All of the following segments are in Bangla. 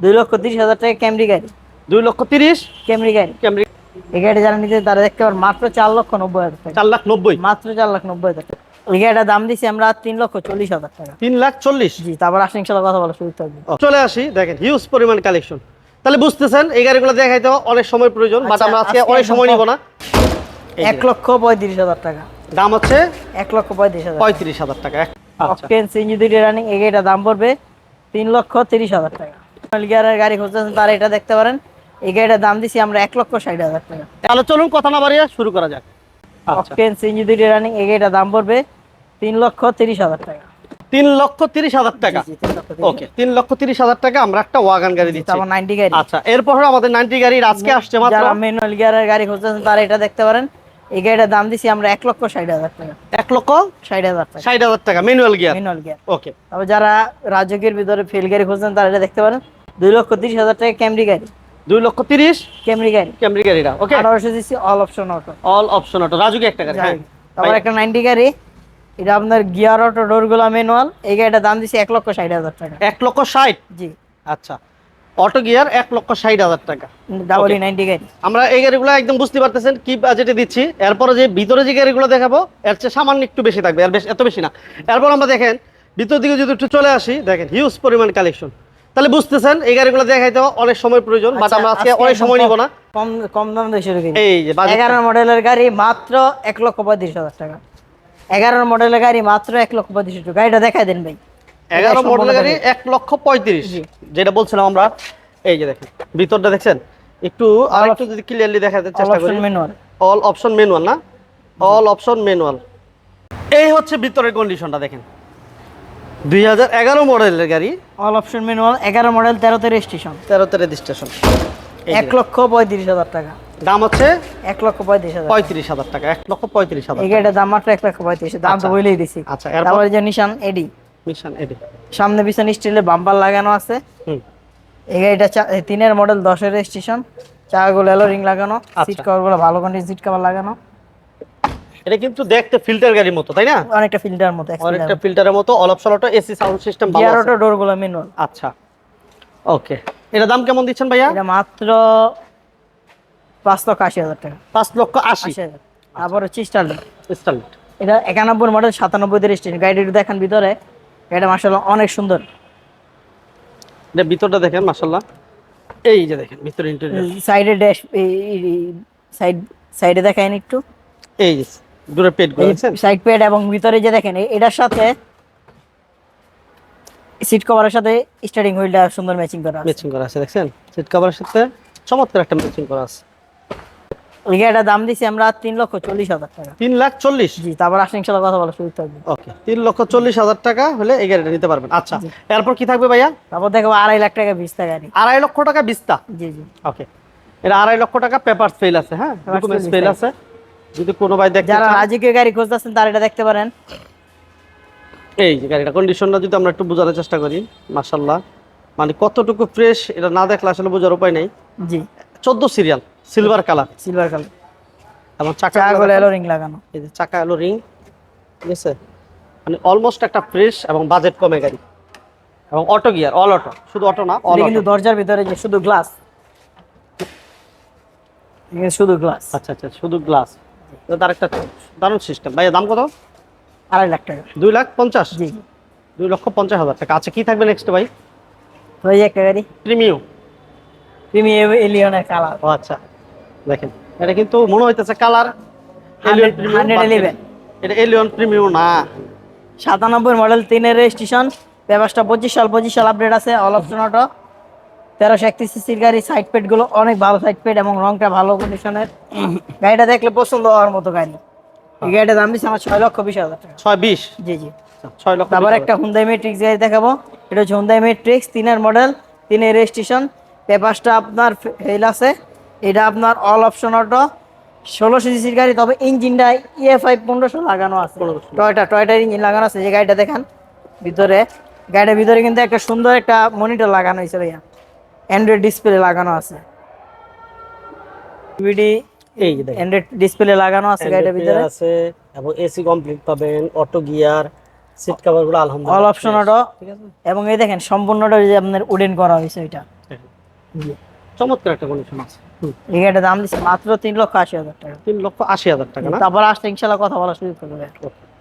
দুই লক্ষ তিরিশ হাজার টাকা ক্যামরি গাড়ি। দুই লক্ষ তিরিশ? ক্যামরি গাড়ি। ক্যামরি এই গাড়ি যারা নিতে তারা দেখতে পারেন মাত্র চার লক্ষ নব্বই হাজার টাকা। চার লাখ নব্বই? মাত্র চার লাখ নব্বই হাজার টাকা। এই গাড়িটার দাম দিচ্ছি আমরা তিন লক্ষ চল্লিশ হাজার টাকা। তিন লাখ চল্লিশ? জি তারপর আসলে ইনশাল্লাহ কথা বলা শুরু থাকবে। চলে আসি দেখেন হিউজ পরিমাণ কালেকশন তাহলে বুঝতেছেন এই গাড়িগুলো দেখাইতে অনেক সময় প্রয়োজন বাট আচ্ছা, আমরা আজকে অনেক সময়। নিব না। এক লক্ষ পঁয়ত্রিশ হাজার টাকা। দাম হচ্ছে? এক লক্ষ পঁয়ত্রিশ হাজার পঁয়ত্রিশ হাজার টাকা অকটেন দুইটি রানিং এই গাড়িটার দাম পড়বে তিন লক্ষ তিরিশ হাজার টাকা। গিয়ারের গাড়ি খুঁজতেছেন তারা এটা দেখতে পারেন। এই গাড়িটার দাম দিচ্ছি আমরা এক লক্ষ ষাট হাজার টাকা। তাহলে চলুন কথা না বাড়িয়ে শুরু করা যাক। অকটেন দুইটি রানিং এই গাড়িটার দাম পড়বে তিন লক্ষ তিরিশ হাজার টাকা। তিন লক্ষ তিরিশ হাজার টাকা? ওকে তিন লক্ষ তিরিশ হাজার টাকা আমরা একটা ওয়াগান গাড়ি দিচ্ছি। তারপর নাইনটি গাড়ি। আচ্ছা এরপর আমাদের নাইনটি গাড়ির আজকে আসছে মাত্র যারা ম্যানুয়াল গিয়ারের গাড়ি খুঁজতেছেন তারা এটা দেখতে পারেন। এই গাড়িটার দাম দিচ্ছি আমরা এক লক্ষ ষাট হাজার টাকা। এক লক্ষ ষাট হাজার টাকা। ষাট হাজার টাকা manual gear manual gear okay. যারা রাজকের ভিতরে ফেল গাড়ি খুঁজছেন তারা এটা দেখতে পারেন। দুই লক্ষ তিরিশ হাজার টাকা ক্যামরি গাড়ি। দুই লক্ষ তিরিশ? ক্যামরি গাড়ি। ক্যামরি গাড়িটা ওকে আঠারোশো দিচ্ছি all option auto all option auto রাজুকে একটা গাড়ি হ্যাঁ। তারপর একটা নাইনটি গাড়ি। এটা আপনার গিয়ার অটো ডোরগুলো ম্যানুয়াল এই গাড়িটার দাম দিচ্ছি এক লক্ষ ষাট হাজার টাকা। এক লক্ষ ষাট? জি। আচ্ছা। অটো গিয়ার এক লক্ষ ষাট হাজার টাকা। ডাবল. নাইনটি গাড়ি। আমরা এই গাড়িগুলো একদম বুঝতে পারতেছেন কি বাজেটে দিচ্ছি। এরপরে যে ভিতরে যে গাড়িগুলো দেখাবো এর চেয়ে সামান্য একটু বেশি থাকবে আর বেশ এত বেশি না। এরপর আমরা দেখেন ভিতর দিকে যদি একটু চলে আসি দেখেন হিউজ পরিমাণ কালেকশন তাহলে বুঝতেছেন এই গাড়িগুলো দেখাইতে অনেক সময় প্রয়োজন বাট আমরা আজকে অনেক সময় নিব না। কম কম দাম দিয়ে শুরু করি এই যে বাজেট এগারো মডেলের গাড়ি মাত্র এক লক্ষ পঁয়ত্রিশ হাজার টাকা। এগারো মডেলের গাড়ি মাত্র এক লক্ষ পঁয়ত্রিশ হাজার টাকা। গাড়িটা দেখাই দেন ভাই। এগারো সম্পূর্ণ মডেল গাড়ি দেখাই। এক লক্ষ পঁয়ত্রিশ। জি। যেটা বলছিলাম আমরা এই যে দেখেন ভিতরটা দেখছেন? একটু আর একটু যদি ক্লিয়ারলি দেখাতে চেষ্টা করি। Option manual all option manual না? অল অপশন ম্যানুয়াল এই হচ্ছে ভিতরের কন্ডিশনটা দেখেন। দুই হাজার এগারো মডেলের গাড়ি। অল অপশন ম্যানুয়াল এগারো মডেল তেরোতে রেজিস্ট্রেশন তেরোতে রেজিস্ট্রেশন এক লক্ষ পঁয়ত্রিশ হাজার টাকা। দাম হচ্ছে? এক লক্ষ পঁয়ত্রিশ হাজার। পঁয়ত্রিশ হাজার টাকা এক লক্ষ পঁয়ত্রিশ হাজার এই গাড়িটার দাম মাত্র এক লক্ষ পঁয়ত্রিশ দাম তো আচ্ছা। বলেই দিছি। আচ্ছা তারপরে যে নিশান এডি মিশন এডি সামনে পিছনে স্টিলের বাম্পার লাগানো আছে। হুম। এই গাড়িটা তিনের মডেল দশের রেজিস্ট্রেশন চাকাগুলো এলো রিং লাগানো। আচ্ছা। সিট কভারগুলো ভালো কন্ডিশন সিট কভার লাগানো। এটা কিন্তু দেখতে ফিল্টার গাড়ির মতো তাই না? অনেকটা ফিল্টার মতো অনেকটা ফিল্টারের মতো all option auto AC sound system ভালো আছে। অটো ডোরগুলো ম্যানুয়াল আচ্ছা ওকে এটা দাম কেমন দিচ্ছেন ভাইয়া? এটা মাত্র পাঁচ লক্ষ আশি হাজার টাকা। পাঁচ লক্ষ আশি। আশি হাজার। তারপর হচ্ছে স্টারলিং ইনস্টলমেন্ট এটা একানব্বই মডেল সাতানব্বই রেজিস্ট্রেশন গাড়িটা একটু দেখেন ভিতরে। এটা মাসাল্লাহ অনেক সুন্দর। এটা ভিতরটা দেখেন মাসাল্লাহ এই যে দেখেন ভিতরে ইন্টেরিয়র সাইডে ড্যাশ সাইড সাইডে দেখেন একটু। এই দূরে পেট সাইড প্যাড এবং ভিতরে যে দেখেন এটার সাথে সিট কভারের সাথে স্টার্টিং হুইলটা সুন্দর ম্যাচিং করা আছে। ম্যাচিং করা আছে দেখছেন? সিট কভারের সাথে চমৎকার একটা ম্যাচিং করা আছে। এই গাড়িটার দাম দিছি আমরা তিন লক্ষ চল্লিশ হাজার টাকা। তিন লাখ চল্লিশ? জি তারপর আসলে ইনশাল্লাহ কথা বলা শুরু থাকবে। ওকে তিন লক্ষ চল্লিশ হাজার টাকা হলে এই গাড়িটা নিতে পারবেন। আচ্ছা এরপর কি থাকবে ভাইয়া? তারপর দেখো আড়াই লাখ টাকা ভিস্তা গাড়ি। আড়াই লক্ষ টাকা বিস্তা? জি জি। ওকে এটা আড়াই লক্ষ টাকা পেপার ফেল আছে হ্যাঁ? ডকুমেন্টস ফেল আছে। যদি কোনো ভাই দেখতে যারা চান, রাজকীয় গাড়ি খুঁজতেছেন তারা এটা দেখতে পারেন। এই যে গাড়িটা কন্ডিশনটা যদি আমরা একটু বোঝানোর চেষ্টা করি মাশাল্লাহ মানে কতটুকু ফ্রেশ এটা না দেখলে আসলে বোঝার উপায় নেই। জি। চোদ্দ serial silver colour silver colour এবং চাকা চাকাগুলো এলো রিং লাগানো। এই যে চাকা এলো রিং ঠিক আছে? মানে অলমোস্ট একটা ফ্রেশ এবং বাজেট কমে গাড়ি। এবং অটো গিয়ার অল অটো শুধু অটো না অল কিন্তু দরজার ভিতরে যে শুধু গ্লাস শুধু গ্লাস আচ্ছা আচ্ছা শুধু গ্লাস তার একটা দারুণ সিস্টেম ভাই দাম কত? আড়াই লাখ টাকা। দুই লাখ পঞ্চাশ? জি। দুই লক্ষ পঞ্চাশ হাজার টাকা। আচ্ছা কি থাকবে নেক্সট ভাই? ওই যে একটা গাড়ি। প্রিমিয়াম এলিয়নের কালার ও আচ্ছা। দেখেন এটা কিন্তু মনে হইতেছে কালার হান্ড্রেড ইলেভেন এটা এলিয়ন প্রিমিয়াম না। সাতানব্বই মডেল তিনের রেজিস্ট্রেশন পেপারসটা পঁচিশ সাল পঁচিশ সাল আপডেট আছে অল অপশন অটো তেরোশো একত্রিশ সিসির গাড়ি সাইড পেডগুলো অনেক ভালো সাইড পেড এবং রংটা ভালো কন্ডিশনের গাড়িটা দেখলে পছন্দ হওয়ার মতো গাড়ি। এই গাড়িটার দাম দিচ্ছে আমার ছয় লক্ষ বিশ হাজার টাকা। ছয় বিশ? জি জি। আচ্ছা, ছয় লক্ষ তারপর একটা হুন্দাই মেট্রিক্স গাড়ি দেখাবো। এটা হচ্ছে হুন্দাই মেট্রিক্স তিনের মডেল তিনের রেজিস্ট্রেশন পেপারসটা আপনার ফেল আছে। এটা আপনার অল অপশন অটো ষোলোশো সিসির গাড়ি তবে ইঞ্জিনটা ইএফআই পনেরোশো লাগানো আছে। টয়টা টয়টার ইঞ্জিন লাগানো আছে। যে গাড়িটা দেখেন। ভিতরে গাড়িটার ভিতরে কিন্তু একটা সুন্দর একটা মনিটর লাগানো হয়েছে ভাইয়া। অ্যান্ড্রয়েড ডিসপ্লে লাগানো আছে। ডিভিডি এই যে অ্যান্ড্রয়েড ডিসপ্লে লাগানো আছে গাড়িটার ভিতরে। আছে এবং এসি কমপ্লিট পাবেন অটো গিয়ার সিট কভারগুলো অল অপশন অটো ঠিক আছে? এবং এই দেখেন সম্পূর্ণটা যে আপনার উডেন করা হয়েছে এটা চমৎকার একটা কন্ডিশন আছে। এই গাড়িটার দাম দিচ্ছে মাত্র তিন লক্ষ আশি হাজার টাকা। তিন লক্ষ আশি হাজার টাকা না? তারপর আসলে ইনশাল্লাহ কথা বলার সুযোগ করবে।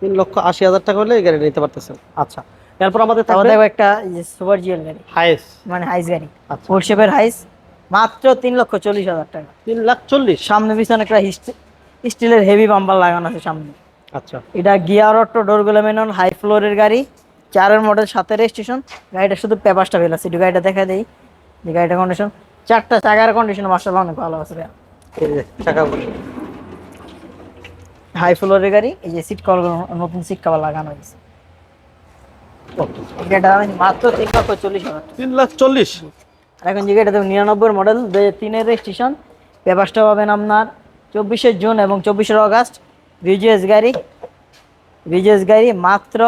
তিন লক্ষ আশি হাজার টাকা হলে এই গাড়ি নিতে পারতেছেন। আচ্ছা এরপর আমাদের থাকবে একটা সুপার জিএল গাড়ি। হাইস মানে হাইস গাড়ি। আচ্ছা। হাইস মাত্র তিন লক্ষ চল্লিশ হাজার টাকা। তিন লাখ চল্লিশ? সামনে পিছনে একটা স্টিলের হেভি বাম্পার লাগানো আছে সামনে। আচ্ছা। এটা গিয়ার অটো ডোরগুলো মেনন হাই ফ্লোরের গাড়ি চারের মডেল সাথে রেজিস্ট্রেশন গাড়িটা শুধু পেপারটা ফেল আছে গাড়িটা দেখা দেই। যে গাড়িটা কন্ডিশন চারটা চাকার কন্ডিশন মার্শাল অনেক ভালো আছে হাই ফ্লোরের গাড়ি এই যে সিট কভার নতুন সিট কভার লাগানো হয়েছে। মাত্র তিন লক্ষ চল্লিশ। তিন লাখ চল্লিশ? আর এখন যে দেখুন নিরানব্বই মডেল দু তিনের রেজিস্ট্রেশন পেপারসটা পাবেন আপনার চব্বিশে জুন এবং চব্বিশের অগাস্ট ভিজিএস গাড়ি ভিজিএস গাড়ি মাত্র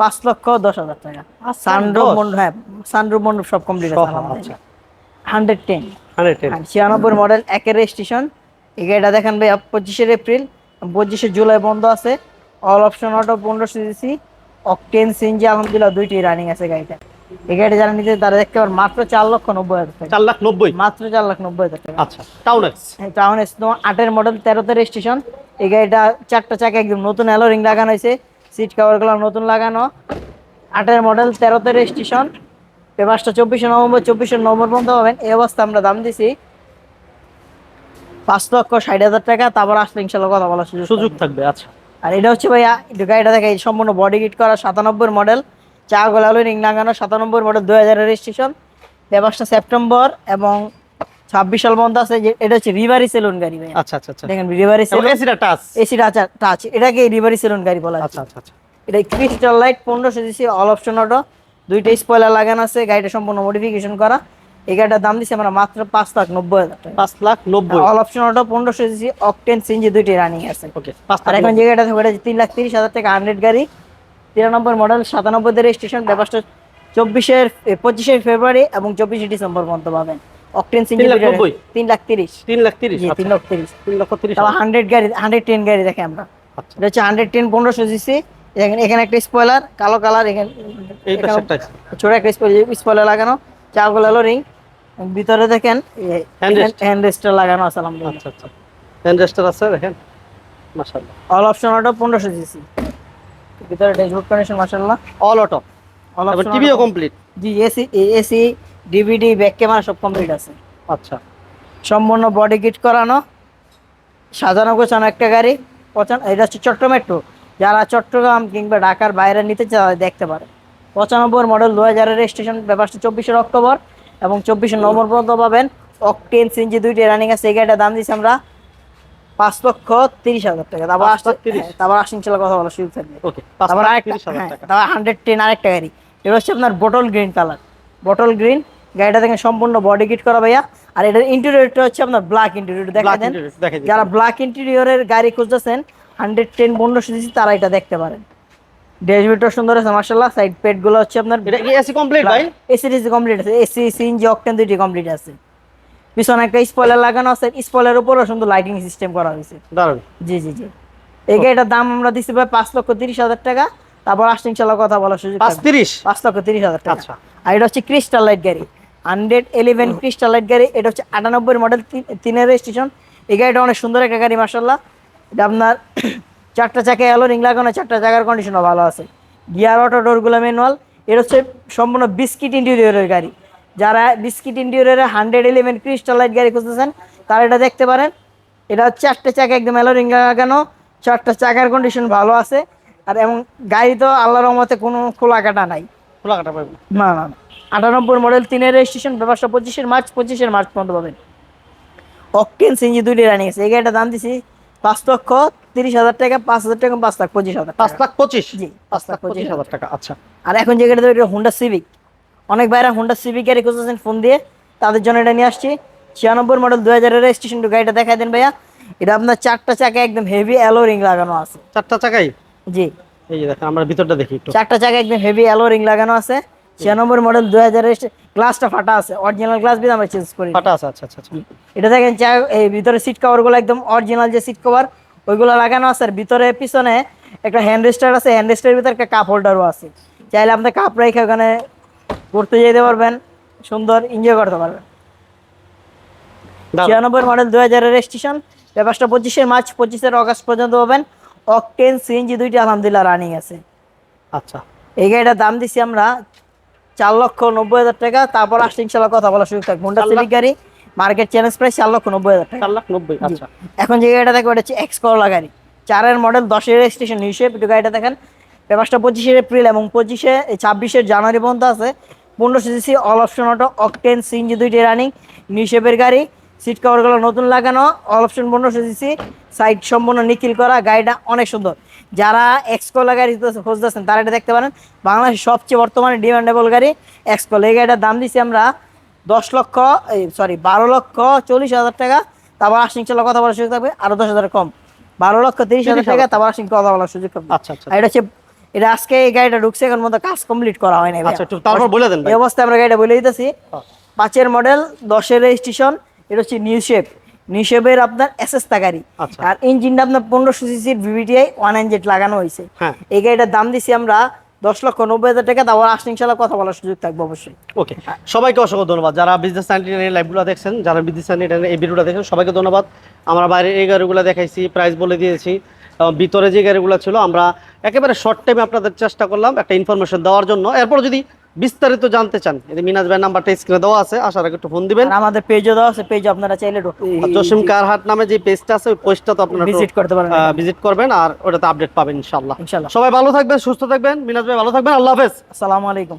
পাঁচ লক্ষ দশ হাজার টাকা। সানরুফ দশ? মন্ডপ হ্যাঁ সানরুফ মন্ডপ সব কমপ্লিট আছে। Hundred ten. ছিয়ানব্বই মডেল একের রেজিস্ট্রেশন এই গাড়িটা দেখেন ভাই পঁচিশের এপ্রিল পঁচিশে জুলাই বন্ধ আছে। অল অপশন অটো পনেরোশো সিসি অকটেন সিনজি আলহামদুলিল্লাহ দুইটি রানিং আছে গাড়িটা এই গাড়িটা যারা নিতে তারা দেখতে পারেন মাত্র চার লক্ষ নব্বই হাজার টাকা। চার লাখ নব্বই? মাত্র চার লাখ নব্বই হাজার টাকা। আচ্ছা টাউন এক্স টাউন স্নো আটের মডেল তেরোতে রেজিস্ট্রেশন এই গাড়িটা চারটা চাকা একদম নতুন অ্যালোরিং লাগানো হয়েছে। সিট কাভারগুলো নতুন লাগানো। আটের মডেল তেরোতে রেজিস্ট্রেশন পেপারসটা চব্বিশে নভেম্বর চব্বিশে নভেম্বর পর্যন্ত পাবেন। এই অবস্থা আমরা দাম দিছি পাঁচ লক্ষ ষাট হাজার টাকা। তারপর আসলে ইনশাল্লাহ কথা বলার সুযোগ। থাকবে আচ্ছা। আর এটা হচ্ছে ভাইয়া গাড়িটা দেখে সম্পূর্ণ বডি কিট করা সাতানব্বই মডেল চা গোলালো রিং লাগানো সাতানব্বই মডেল দুই হাজারের রেজিস্ট্রেশন পেপারসটা সেপ্টেম্বর এবং ছাব্বিশ সাল বন্ধ আছে যে এটা হচ্ছে রিভারি সেলুন গাড়ি ভাই আচ্ছা আচ্ছা আচ্ছা। দেখেন রিভারি সেলুন এসিটা টাচ এসি টাচ এটাকে রিভারি সেলুন গাড়ি বলা আচ্ছা আচ্ছা আচ্ছা। এটা ক্রিস্টাল লাইট পনেরোশো দিছি অল অপশন অটো দুইটা স্পয়লার লাগানো আছে গাড়িটা সম্পূর্ণ মডিফিকেশন করা। এই গাড়িটার দাম দিচ্ছি আমরা মাত্র পাঁচ লাখ নব্বই হাজার টাকা। পাঁচ লাখ নব্বই। অল অপশন অটো পনেরোশো দিছি অকটেন সিনজি দুইটি রানিং আছে। ওকে আর এখন যে গাড়িটা থাকবে তিন লাখ তিরিশ হাজার টাকা হান্ড্রেড গাড়ি। তিরানব্বই মডেল সাতানব্বই রেজিস্ট্রেশন ব্যাপারটা চব্বিশের পঁচিশে ফেব্রুয়ারি এবং চব্বিশে ডিসেম্বর পর্যন্ত পাবেন। অকটেন সিনজি তিন লাখ নব্বই? তিন লাখ তিরিশ। তিন লাখ তিরিশ আচ্ছা। তিন লক্ষ তিরিশ হান্ড্রেড গাড়ি হান্ড্রেড টেন গাড়ি দেখে আমরা। আচ্ছা। এটা হচ্ছে হান্ড্রেড টেন পনেরোশো দিচ্ছি এখানে এখানে একটা স্পয়লার কালো কালার এখানে ছোট একটা স্পয়লার লাগানো। চারগুলো হলো রিং ভিতরে দেখেন। হ্যান্ড রেস্টার লাগানো আছে আলহামদুলিল্লাহ। আচ্ছা আচ্ছা। হ্যান্ড রেস্টার আছে দেখেন? মাশাআল্লাহ। অল অপশন অটো পনেরোশো দিচ্ছি ভিতরে ড্যাশবোর্ড কন্ডিশন মাসাল্লাহ অল অটো অল অপশন টিভিও কমপ্লিট জি AC AC DVD back camera সব কমপ্লিট আছে। আচ্ছা। সম্পূর্ণ বডি কিট করানো সাজানো গোছানো একটা গাড়ি পঁচান এটা হচ্ছে চট্টগ্রাম মেট্রো যারা চট্টগ্রাম কিংবা ঢাকার বাইরে নিতে চায় দেখতে পারে। পঁচানব্বই মডেল দু হাজারের রেজিস্ট্রেশন ব্যাপারটা চব্বিশের অক্টোবর। এবং চব্বিশে নভেম্বর পর্যন্ত পাবেন অকটেন সিনজি দুইটি রানিং আছে। এই গাড়িটার দাম দিচ্ছি আমরা পাঁচ লক্ষ তিরিশ হাজার টাকা। তারপর আসতে? হ্যাঁ, তারপর আসতে ইনশাল্লাহ কথা বলার সুযোগ থাকবে। তারপর আরেকটা হ্যাঁ, টাকা। তারপর হান্ড্রেড টেন আরেকটা গাড়ি। এটা হচ্ছে আপনার bottle green colour bottle green গাড়িটা দেখেন সম্পূর্ণ বডি কিট করা ভাইয়া। আর এটার ইন্টেরিয়রটা হচ্ছে আপনার ব্ল্যাক ইন্টেরিয়র দেখা দেন। interior, দেখে দিন। যারা ব্ল্যাক ইন্টেরিয়রের গাড়ি খুঁজতেছেন হান্ড্রেড টেন পনেরোশো দিচ্ছি তারা এটা দেখতে পারেন। ড্যাশবোর্ডটা সুন্দর আছে মার্শাল্লাহ সাইড পেডগুলো হচ্ছে আপনার এটা কি এসি কমপ্লিট ভাই? এসি ডিসি কমপ্লিট আছে। এসি সিএনজি অকটেন দুইটি কমপ্লিট আছে। পিছনে একটা স্পয়লার লাগানো আছে। স্পয়লার উপরও সুন্দর লাইটিং সিস্টেম করা হয়েছে। দারুণ জি জি জি। এই গাড়িটার দাম আমরা দিচ্ছি ভাই পাঁচ লক্ষ তিরিশ হাজার টাকা। তারপর আসছে ইনশাল্লাহ কথা বলার সুযোগ পাঁচ। তিরিশ? পাঁচ লক্ষ তিরিশ হাজার টাকা। আচ্ছা। আর এটা হচ্ছে ক্রিস্টাল লাইট গাড়ি। হান্ড্রেড ইলেভেন ক্রিস্টাল লাইট গাড়ি। এটা হচ্ছে আটানব্বই মডেল তিনের রেজিস্ট্রেশন এই গাড়িটা অনেক সুন্দর একটা গাড়ি মার্শাল্লাহ এটা আপনার চারটা চাকায় এলো রিং লাগানো চারটা চাকার কন্ডিশনও ভালো আছে। গিয়ার অটো ডোরগুলো ম্যানুয়াল এটা হচ্ছে সম্পূর্ণ বিস্কিট ইন্টেরিয়রের গাড়ি। যারা বিস্কিট ইন্টেরিয়রের হান্ড্রেড ইলেভেন ক্রিস্টাল লাইট গাড়ি খুঁজতেছেন তারা এটা দেখতে পারেন। এটা হচ্ছে চারটে চাকা একদম এলো রিং লাগানো চারটা চাকার কন্ডিশন ভালো আছে। আর এবং গাড়ি তো আল্লাহর রহমতে কোনো খোলা কাটা নাই। খোলা কাটা পাবেন। না না না। আটানব্বই মডেল তিনের রেজিস্ট্রেশন ব্যবসা পঁচিশের মার্চ পঁচিশের মার্চ পর্যন্ত পাবেন। অকটেন সিঞ্জি দুইটি রানিং আছে। এই গাড়িটা দাম দিছি পাঁচ লক্ষ তিরিশ হাজার টাকা পাঁচ হাজার টাকা পাঁচ লাখ পঁচিশ হাজার পাঁচ লাখ পঁচিশ? জি, পাঁচ লাখ পঁচিশ হাজার টাকা আচ্ছা। আর এখন যে গাড়িটা এটা হুন্ডা সিভিক অনেক হুন্ডা সিভিক গাড়ি খুঁজেছেন ফোন দিয়ে। তাদের জন্য এটা নিয়ে আসছি। ছিয়ানব্বই মডেল দু হাজারের রেজিস্ট্রেশন গাড়িটা দেখাই দেন ভাইয়া। এটা আপনার চারটা চাকা একদম হেভি অ্যালো রিং লাগানো আছে। চারটা চাকাই জি। এই যে দেখেন আমরা ভিতরটা দেখি একটু। চারটা চাকা একদম হেভি অ্যালো রিং লাগানো আছে। ছিয়ানব্বই মডেল দুই হাজারের গ্লাসটা ফাটা আছে। অরিজিনাল গ্লাস দিয়ে আমরা চেঞ্জ করি। ফাটা আছে আচ্ছা আচ্ছা আচ্ছা। এটা দেখেন চা এই ভিতরে সিট কভারগুলো একদম অরিজিনাল যে সিট কভার ওইগুলো লাগানো আছে। আর ভিতরে পিছনে একটা হ্যান্ড রেস্টার আছে। হ্যান্ড রেস্টারের ভিতরে একটা কাপ হোল্ডারও আছে। চাইলে আপনি কাপ রেখে ওখানে ঘুরতে যেতে পারবেন। সুন্দর এনজয় করতে পারবেন। ছিয়ানব্বই মডেল দুই হাজারের রেজিস্ট্রেশন পেপারসটা পঁচিশের মার্চ পঁচিশের অগস্ট পর্যন্ত পাবেন অকটেন সিএনজি দুইটি আলহামদুলিল্লাহ রানিং আছে। আচ্ছা। এই গাড়িটার দাম দিছি আমরা চার লক্ষ নব্বই হাজার টাকা। তারপর আসলে ইনশাল্লাহ কথা বলার সুযোগ থাকবে। হোন্ডা সিভিক গাড়ি। মার্কেট চ্যালেঞ্জ প্রাইস চার লক্ষ নব্বই হাজার টাকা। চার লাখ নব্বই আচ্ছা। এখন যে গাড়িটা দেখো এটা হচ্ছে এক্স করলা গাড়ি। চারের মডেল দশের রেজিস্ট্রেশন হিসেবে একটু গাড়িটা দেখেন পেপারসটা পঁচিশে এপ্রিল এবং পঁচিশে ছাব্বিশের জানুয়ারি পর্যন্ত আছে। পনেরোশো CC all option auto octane CNG দুইটি রানিং নিউশেপের গাড়ি সিট কভারগুলো নতুন লাগানো অল অপশন পনেরোশো সিসি সাইড সম্পূর্ণ নিখিল করা গাড়িটা অনেক সুন্দর। যারা এক্সকোলা গাড়ি খুঁজতেছেন তারা এটা দেখতে পারেন। বাংলাদেশের সবচেয়ে বর্তমানে ডিমান্ডেবল গাড়ি এক্সকোলা এই গাড়িটার দাম দিচ্ছি আমরা দশ লক্ষ এই সরি বারো লক্ষ চল্লিশ হাজার টাকা তারপর আসিং চালা কথা বলার সুযোগ থাকবে আরও দশ হাজার কম। বারো লক্ষ তিরিশ হাজার টাকা তারপর আসিং কথা বলার সুযোগ থাকবে। আচ্ছা আচ্ছা এটা হচ্ছে এটা আজকে এই গাড়িটা ঢুকছে এখন মতো কাজ কমপ্লিট করা হয় না আচ্ছা তারপর বলে দেন এই অবস্থায় আমরা গাড়িটা বলে দিতেছি। পাঁচের মডেল দশের রেজিস্ট্রেশন এটা হচ্ছে নিউ শেপ নিউ শেপের আপনার এসএসটা গাড়ি। আচ্ছা। আর ইঞ্জিনটা আপনার পনেরোশো সিসির ভিভিটিআই ওয়ান এনজেড লাগানো হয়েছে। হ্যাঁ। এই গাড়িটার দাম দিছি আমরা দশ লক্ষ নব্বই হাজার টাকা তারপর আসিং ইনশাল্লাহ কথা বলার সুযোগ থাকবে অবশ্যই। ওকে, সবাইকে অসংখ্য ধন্যবাদ। যারা বিজনেস সাইন্টিফিক লাইভগুলো দেখছেন, যারা বিজনেস সাইন্টিফিক এই ভিডিওটা দেখেন, সবাইকে ধন্যবাদ। আমরা বাইরে এই গাড়িগুলো দেখাইছি প্রাইস বলে দিয়েছি। ভিতরে যে গাড়িগুলো ছিল, আমরা একেবারে শর্ট টাইমে আপনাদের চেষ্টা করলাম একটা ইনফরমেশন দেওয়ার জন্য। এরপর যদি বিস্তারিত জানতে চান এই মিনাজ ভাই নাম্বারটা স্ক্রিনে দেওয়া আছে আশা আগে একটু ফোন দিবেন। আমাদের পেজও দেওয়া আছে পেজ আপনারা চাইলে জসিম কারহাট নামে যে পেজটা আছে ওই পেজটা তো আপনারা ভিজিট করতে পারেন ভিজিট করবেন আর ওটাতে আপডেট পাবেন ইনশাল্লাহ ইনশাল্লাহ সবাই ভালো থাকবেন সুস্থ থাকবেন। মিনাজ ভাই ভালো থাকবেন আল্লাহ হাফেজ। আসসালামু আলাইকুম।